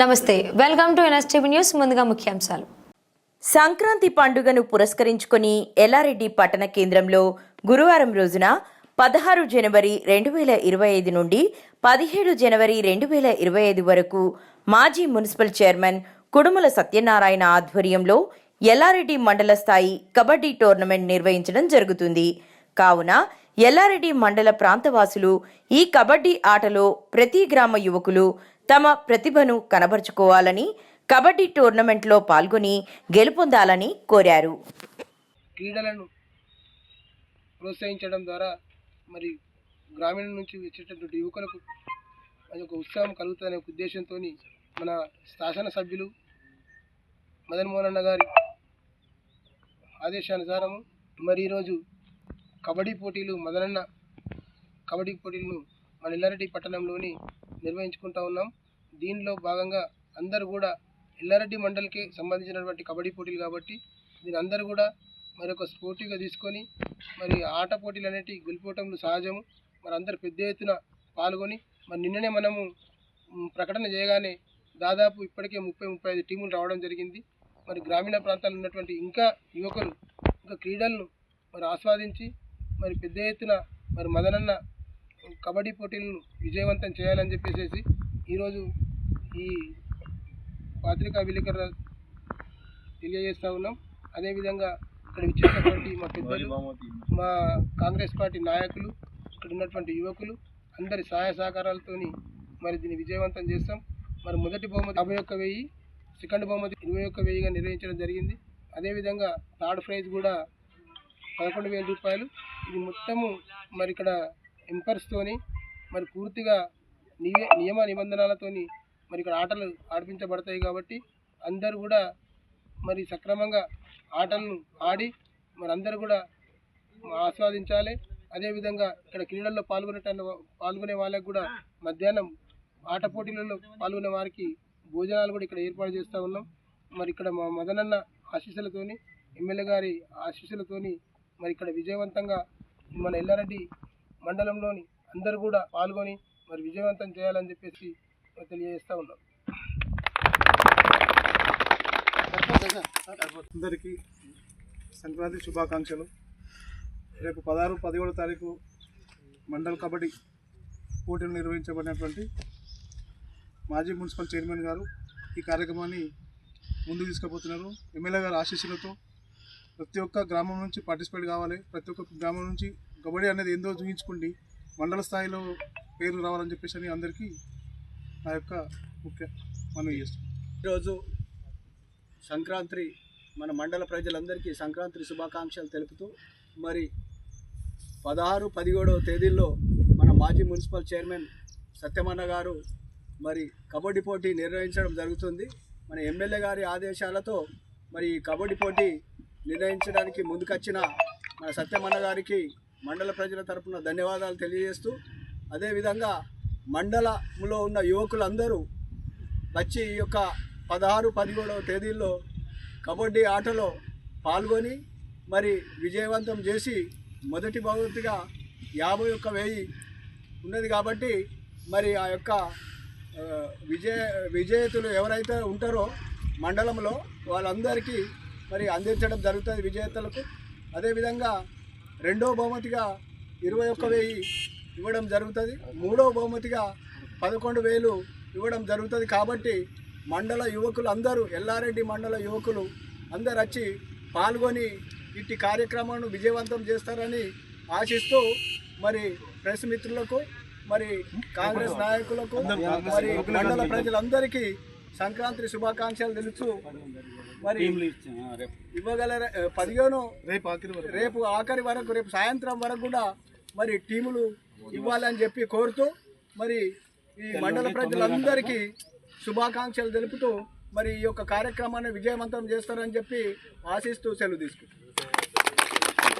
నమస్తే welcome to NSTV news ముందుగా ముఖ్యాంశాలు. సంక్రాంతి పండుగను పురస్కరించుకొని ఎల్లారెడ్డి పట్టణ కేంద్రంలో గురువారం రోజున పదహారు జనవరి రెండు వేల ఇరవై ఐదు నుండి పదిహేడు జనవరి రెండు వేల ఇరవై ఐదు వరకు మాజీ మున్సిపల్ చైర్మన్ కుడుముల సత్యనారాయణ ఆధ్వర్యంలో ఎల్లారెడ్డి మండల స్థాయి కబడ్డీ టోర్నమెంట్ నిర్వహించడం జరుగుతుంది. కావున ఎల్లారెడ్డి మండల ప్రాంతవాసులు ఈ కబడ్డీ ఆటలో ప్రతి గ్రామ యువకులు తమ ప్రతిభను కనబరుచుకోవాలని కబడ్డీ టోర్నమెంట్లో పాల్గొని గెలుపొందాలని కోరారు. క్రీడలను ప్రోత్సహించడం ద్వారా మరి గ్రామీణ నుంచి వచ్చేటటువంటి యువకులకు అది ఒక ఉత్సాహం కలుగుతుందనే ఉద్దేశంతో మన శాసనసభ్యులు మదన్ మోహన్ అన్న గారి ఆదేశానుసారము మరి ఈరోజు కబడ్డీ పోటీలు మొదలన్న కబడ్డీ పోటీలను మన ఎల్లారెడ్డి పట్టణంలోని నిర్వహించుకుంటా ఉన్నాం. దీనిలో భాగంగా అందరూ కూడా ఎల్లారెడ్డి మండలికి సంబంధించినటువంటి కబడ్డీ పోటీలు కాబట్టి దీని అందరూ కూడా మరి ఒక స్పోర్టివ్గా తీసుకొని మరి ఆట పోటీలు అనేటివి గెలిపోవటంలో సహజము. మరి అందరు పెద్ద ఎత్తున పాల్గొని మరి నిన్ననే మనము ప్రకటన చేయగానే దాదాపు ఇప్పటికే ముప్పై ముప్పై ఐదు టీములు రావడం జరిగింది. మరి గ్రామీణ ప్రాంతాల్లో ఉన్నటువంటి ఇంకా యువకులు ఇంకా క్రీడలను మరి ఆస్వాదించి మరి పెద్ద ఎత్తున మరి మదనన్న కబడ్డీ పోటీలను విజయవంతం చేయాలని చెప్పేసి ఈరోజు ఈ పాత్రికా విలేకరుల తెలియజేస్తూ ఉన్నాం. అదేవిధంగా ఇక్కడ ఇచ్చేటటువంటి మా పెద్దలు మా కాంగ్రెస్ పార్టీ నాయకులు ఇక్కడ ఉన్నటువంటి యువకులు అందరి సహాయ సహకారాలతోని మరి దీన్ని విజయవంతం చేస్తాం. మరి మొదటి బహుమతి యాభై ఒక్క వెయ్యి సెకండ్ బహుమతి ఇరవై ఒక్క వెయ్యిగా నిర్వహించడం జరిగింది. అదేవిధంగా థర్డ్ ప్రైజ్ కూడా పదకొండు వేల రూపాయలు. ఇది మొత్తము మరి ఇక్కడ ఎంపర్స్తోని మరి పూర్తిగా నియమ నిబంధనలతోని మరి ఇక్కడ ఆటలు ఆడిపించబడతాయి కాబట్టి అందరూ కూడా మరి సక్రమంగా ఆటలను ఆడి మరి అందరూ కూడా ఆస్వాదించాలి. అదేవిధంగా ఇక్కడ క్రీడల్లో పాల్గొనే పాల్గొనే వాళ్ళకి కూడా మధ్యాహ్నం ఆట పోటీలలో పాల్గొనే వారికి భోజనాలు కూడా ఇక్కడ ఏర్పాటు చేస్తూ ఉన్నాం. మరి ఇక్కడ మా మదనన్న ఆశీస్సులతోని ఎమ్మెల్యే గారి ఆశీస్సులతోని మరి ఇక్కడ విజయవంతంగా మన ఎల్లారెడ్డి మండలంలోని అందరూ కూడా పాల్గొని మరి విజయవంతం చేయాలని చెప్పేసి తెలియజేస్తూ ఉన్నాం. అందరికీ సంక్రాంతి శుభాకాంక్షలు. రేపు పదహారు పదిహేడో తారీఖు మండల కబడ్డీ పోటీలు నిర్వహించబడినటువంటి మాజీ మున్సిపల్ చైర్మన్ గారు ఈ కార్యక్రమాన్ని ముందుకు తీసుకుపోతున్నారు. ఎమ్మెల్యే గారు ఆశీస్సులతో ప్రతి ఒక్క గ్రామం నుంచి పార్టిసిపేట్ కావాలి. ప్రతి ఒక్క గ్రామం నుంచి కబడ్డీ అనేది ఏందో చూపించుకోండి. మండల స్థాయిలో పేరు రావాలని చెప్పేసి అని అందరికీ నా యొక్క ముఖ్య మనవి చేస్తున్నాను. ఈరోజు సంక్రాంతి మన మండల ప్రజలందరికీ సంక్రాంతి శుభాకాంక్షలు తెలుపుతూ మరి పదహారు పదిహేడవ తేదీల్లో మన మాజీ మున్సిపల్ చైర్మన్ సత్యమన్న గారు మరి కబడ్డీ పోటీ నిర్వహించడం జరుగుతుంది. మన ఎమ్మెల్యే గారి ఆదేశాలతో మరి ఈ కబడ్డీ పోటీ నిర్ణయించడానికి ముందుకొచ్చిన మన సత్యమన్న గారికి మండల ప్రజల తరపున ధన్యవాదాలు తెలియజేస్తూ అదేవిధంగా మండలంలో ఉన్న యువకులందరూ వచ్చి ఈ యొక్క పదహారు పదిహేడవ తేదీల్లో కబడ్డీ ఆటలో పాల్గొని మరి విజయవంతం చేసి మొదటి బహుమతిగా యాభై ఒక్క వెయ్యి ఉన్నది కాబట్టి మరి ఆ యొక్క విజయ విజేతలు ఎవరైతే ఉంటారో మండలంలో వాళ్ళందరికీ మరి అందించడం జరుగుతుంది విజేతలకు. అదేవిధంగా రెండో బహుమతిగా ఇరవై ఒక్క వెయ్యి ఇవ్వడం జరుగుతుంది. మూడో బహుమతిగా పదకొండు వేలు ఇవ్వడం జరుగుతుంది. కాబట్టి మండల యువకులు అందరూ ఎల్లారెడ్డి మండల యువకులు అందరు వచ్చి పాల్గొని ఇట్టి కార్యక్రమాన్ని విజయవంతం చేస్తారని ఆశిస్తూ మరి ప్రెస్ మిత్రులకు మరి కాంగ్రెస్ నాయకులకు మరి మండల ప్రజలందరికీ సంక్రాంతి శుభాకాంక్షలు తెలుసు మరి ఇవ్వగల పదిహేను రేపు ఆఖరి వరకు. రేపు ఆఖరి వరకు రేపు సాయంత్రం వరకు కూడా మరి టీములు ఇవ్వాలని చెప్పి కోరుతూ మరి ఈ మండల ప్రజలందరికీ శుభాకాంక్షలు తెలుపుతూ మరి ఈ యొక్క కార్యక్రమాన్ని విజయవంతం చేస్తారని చెప్పి ఆశిస్తూ సెలవు తీసుకుంటాం